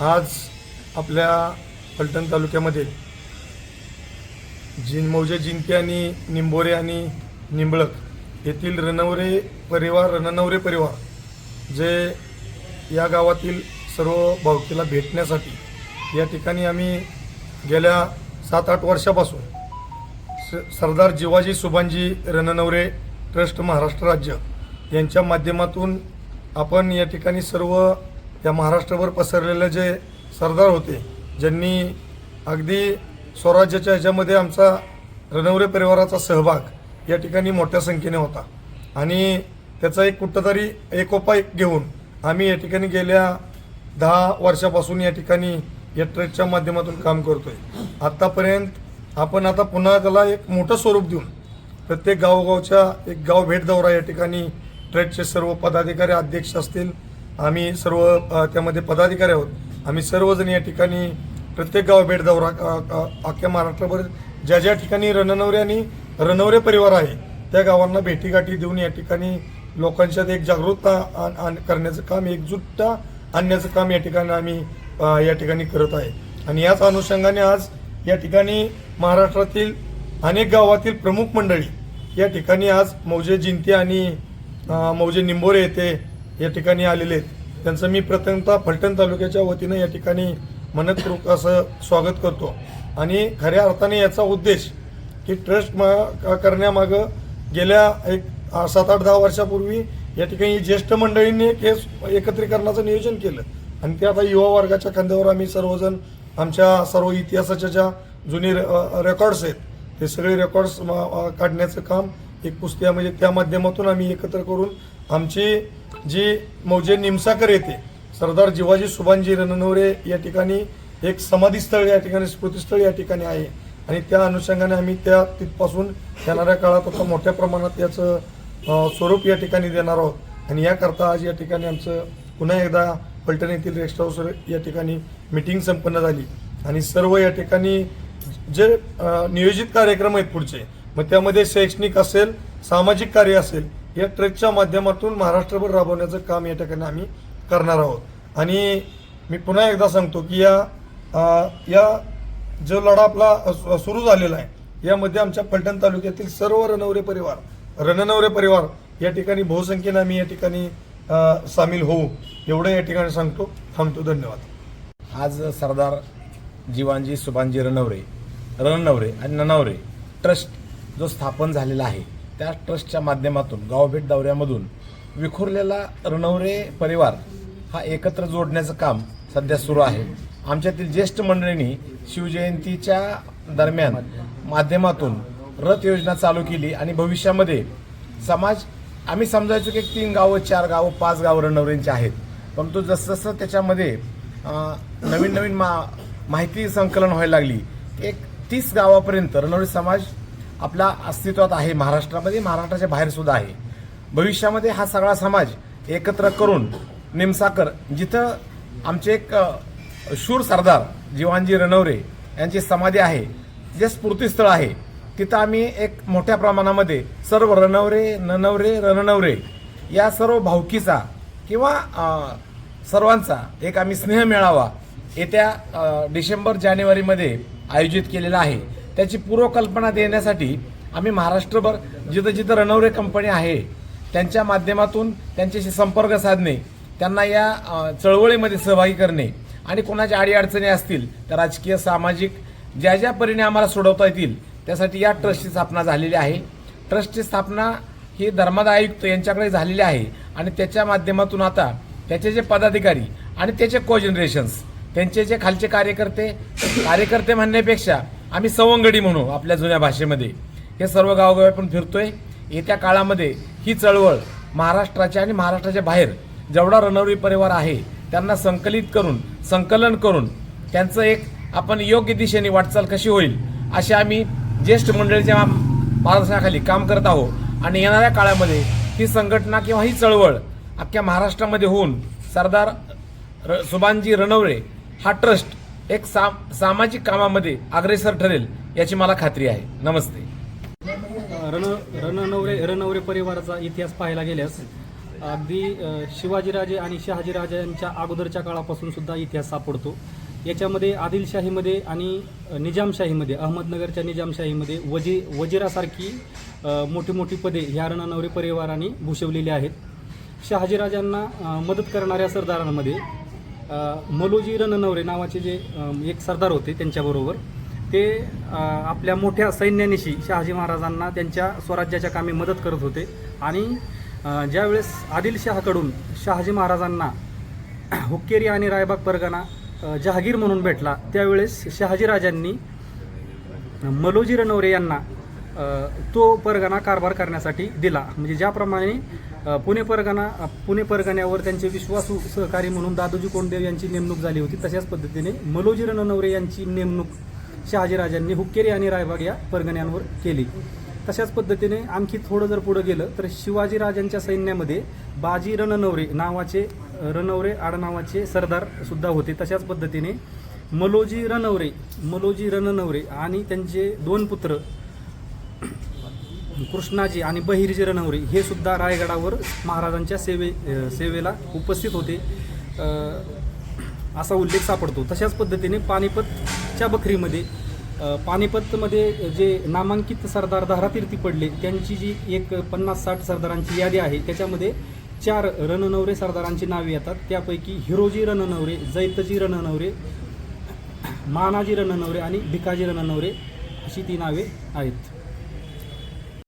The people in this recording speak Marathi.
आज आपल्या फलटण तालुक्यामध्ये जिन मौजे जिंके आणि निंबोरे आणि निंबळक येथील रणवरे परिवार रणनवरे परिवार जे या गावातील सर्व भावकीला भेटण्यासाठी या ठिकाणी आम्ही गेल्या सात आठ वर्षापासून स- सरदार जिवाजी सुभानजी रणनवरे ट्रस्ट महाराष्ट्र राज्य यांच्या माध्यमातून आपण या ठिकाणी सर्व या महाराष्ट्रभर पसरलेले जे सरदार होते ज्यांनी अगदी स्वराज्याच्या ह्याच्यामध्ये आमचा रणवरे परिवाराचा सहभाग या ठिकाणी मोठ्या संख्येने होता. आणि त्याचा एक कुठंतरी एकोपा घेऊन आम्ही या ठिकाणी गेल्या दहा वर्षापासून या ठिकाणी या ट्रेडच्या माध्यमातून काम करतोय. आत्तापर्यंत आपण आता पुन्हा त्याला एक मोठं स्वरूप देऊन प्रत्येक गावोगावच्या एक गाव भेट दौरा या ठिकाणी ट्रेकचे सर्व पदाधिकारी अध्यक्ष असतील आम्ही सर्व त्यामध्ये पदाधिकारी आहोत. आम्ही सर्वजण या ठिकाणी प्रत्येक गाव भेट दौरा अख्ख्या महाराष्ट्रभर ज्या ज्या ठिकाणी रणनवरे आणि रणवरे परिवार आहे त्या गावांना भेटीगाठी देऊन या ठिकाणी लोकांच्यात एक जागरूकता आण- आण- करण्याचं काम एकजुटता आणण्याचं काम या ठिकाणी आम्ही या ठिकाणी करत आहे. आणि याच अनुषंगाने आज या ठिकाणी महाराष्ट्रातील अनेक गावातील प्रमुख मंडळी या ठिकाणी आज मौजे जिंती आणि मौजे निंबोरे येथे या ठिकाणी आलेले आहेत. त्यांचं मी प्रथमतः फलटण तालुक्याच्या वतीनं या ठिकाणी मनपूर्वक असं स्वागत करतो. आणि खऱ्या अर्थाने याचा उद्देश की ट्रस्ट मा करण्यामागं गेल्या एक सात आठ दहा वर्षापूर्वी या ठिकाणी ज्येष्ठ मंडळींनी एक हे एकत्रीकरणाचं नियोजन केलं. आणि ते आता युवा वर्गाच्या खांद्यावर आम्ही सर्वजण आमच्या सर्व इतिहासाच्या ज्या जुने रेकॉर्ड्स आहेत ते सगळे रेकॉर्ड्स काढण्याचं काम एक पुस्तिका म्हणजे त्या माध्यमातून आम्ही एकत्र करून आमची जी मौजे निमसाकर येते सरदार जिवाजी सुभानजी रणनवरे या ठिकाणी एक समाधीस्थळ या ठिकाणी स्मृतीस्थळ या ठिकाणी आहे. आणि त्या अनुषंगाने आम्ही त्या तिथपासून येणाऱ्या काळात आता मोठ्या प्रमाणात याचं स्वरूप या ठिकाणी देणार आहोत. आणि याकरता आज या ठिकाणी आमचं पुन्हा एकदा पलटण येथील रेस्ट हाऊस या ठिकाणी मिटिंग संपन्न झाली. आणि सर्व या ठिकाणी जे नियोजित कार्यक्रम आहेत पुढचे मग त्यामध्ये शैक्षणिक असेल सामाजिक कार्य असेल या ट्रेकच्या माध्यमातून महाराष्ट्रभर राबवण्याचं काम या ठिकाणी आम्ही करणार आहोत. आणि मी पुन्हा एकदा सांगतो की या आ, या जो लढा आपला सुरू झालेला आहे यामध्ये आमच्या फलटण तालुक्यातील सर्व रणवरे परिवार रणनवरे परिवार या ठिकाणी बहुसंख्येनं आम्ही या ठिकाणी सामील होऊ एवढं या ठिकाणी सांगतो. थांबतो. धन्यवाद. आज सरदार जीवांजी सुभानजी रणवरे रणनवरे आणि ननवरे ट्रस्ट जो स्थापन झालेला आहे त्या ट्रस्टच्या माध्यमातून गावभेट दौऱ्यामधून विखुरलेला रणवरे परिवार हा एकत्र जोडण्याचं काम सध्या सुरू आहे. आमच्यातील ज्येष्ठ मंडळींनी शिवजयंतीच्या दरम्यान माध्यमातून रथ योजना चालू केली आणि भविष्यामध्ये समाज आम्ही समजायचो की तीन गावं चार गावं पाच गावं रणवरेंची आहेत. परंतु जसजसं त्याच्यामध्ये नवीन नवीन मा माहिती संकलन व्हायला लागली एक तीस गावापर्यंत रणवरे समाज आपला अस्तित्वात आहे महाराष्ट्रामध्ये महाराष्ट्राच्या बाहेर सुद्धा आहे. भविष्यामध्ये हा सगळा समाज एकत्र करून निमसाकर जिथं आमचे एक शूर सरदार जीवांजी रणवरे यांची समाधी आहे जे स्फूर्तीस्थळ आहे तिथं आम्ही एक मोठ्या प्रमाणामध्ये सर्व रणवरे ननवरे रणनवरे या सर्व भावकीचा किंवा सर्वांचा एक आम्ही स्नेह मेळावा येत्या डिसेंबर जानेवारीमध्ये आयोजित केलेला आहे. त्याची पूर्वकल्पना देण्यासाठी आम्ही महाराष्ट्रभर जिथं जिथं रणवरे कंपनी आहे त्यांच्या माध्यमातून त्यांच्याशी संपर्क साधणे त्यांना या चळवळीमध्ये सहभागी करणे आणि कोणाच्या अडीअडचणी असतील तर राजकीय सामाजिक ज्या ज्या परीने आम्हाला सोडवता येतील त्यासाठी या ट्रस्टची स्थापना झालेली आहे. ट्रस्टची स्थापना ही धर्मादाय आयुक्त यांच्याकडे झालेली आहे आणि त्याच्या माध्यमातून आता त्याचे जे पदाधिकारी आणि त्याचे को जनरेशन्स त्यांचे जे खालचे कार्यकर्ते कार्यकर्ते म्हणण्यापेक्षा आम्ही सवंगडी म्हणू आपल्या जुन्या भाषेमध्ये. हे सर्व गावोगावी आपण फिरतोय. येत्या काळामध्ये ही चळवळ महाराष्ट्राच्या आणि महाराष्ट्राच्या बाहेर जेवढा रणवरी परिवार आहे त्यांना संकलित करून संकलन करून त्यांचं एक आपण योग्य दिशेने वाटचाल कशी होईल असे आम्ही ज्येष्ठ मंडळीच्या मार्गदर्शनाखाली काम करत आहोत आणि येणाऱ्या काळामध्ये ही संघटना किंवा ही चळवळ अख्ख्या महाराष्ट्रामध्ये होऊन सरदार र- सुभानजी रणवरे हा ट्रस्ट एक साम सामाजिक कामामध्ये अग्रेसर ठरेल याची मला खात्री आहे. नमस्ते. रण रणनवरे रणनवरे परिवाराचा इतिहास पाहायला गेल्यास अगदी शिवाजीराजे आणि शहाजीराजांच्या अगोदरच्या काळापासून सुद्धा इतिहास सापडतो. याच्यामध्ये आदिलशाहीमध्ये आणि निजामशाहीमध्ये अहमदनगरच्या निजामशाहीमध्ये वजी वजिरासारखी मोठी मोठी पदे ह्या रणनवरे परिवाराने भूषवलेली आहेत. शहाजीराजांना मदत करणाऱ्या सरदारांमध्ये मलोजी रणनवरे नावाचे जे एक सरदार होते त्यांच्याबरोबर ते आपल्या मोठ्या सैन्यानिशी शहाजी महाराजांना त्यांच्या स्वराज्याच्या कामी मदत करत होते. आणि ज्यावेळेस आदिलशहाकडून शहाजी महाराजांना हुक्केरी आणि रायबाग परगणा जहागीर म्हणून भेटला त्यावेळेस शहाजीराजांनी मलोजी रणवरे यांना तो परगणा कारभार करण्यासाठी दिला. म्हणजे ज्याप्रमाणे पुणे परगणा पुणे परगण्यावर त्यांचे विश्वासू सहकारी म्हणून दादोजी कोंडदेव यांची नेमणूक झाली होती. तशाच पद्धतीने मलोजी रणनवरे यांची नेमणूक शहाजीराजांनी हुक्केरी आणि रायबाग या परगण्यांवर केली. तशाच पद्धतीने आणखी थोडं जर पुढं गेलं तर शिवाजीराजांच्या सैन्यामध्ये बाजी रणनवरे नावाचे रणवरे आडनावाचे सरदार सुद्धा होते. तशाच पद्धतीने मलोजी रणवरे मलोजी रणनवरे आणि त्यांचे दोन पुत्र कृष्णाजी आणि बहिर्जी रणवरे हे सुद्धा रायगडावर महाराजांच्या सेवे सेवेला उपस्थित होते. असा उल्लेख सापडतो. तशाच पद्धतीने पानिपतच्या बखरीमध्ये पानिपतमध्ये जे नामांकित सरदार धारातीर्थी पडले त्यांची जी एक पन्नास साठ सरदारांची यादी आहे त्याच्यामध्ये चार रणनवरे सरदारांची नावे येतात. त्यापैकी हिरोजी रणनवरे जैतजी रणनवरे मानाजी रणनवरे आणि भिकाजी रणनवरे अशी ती नावे आहेत.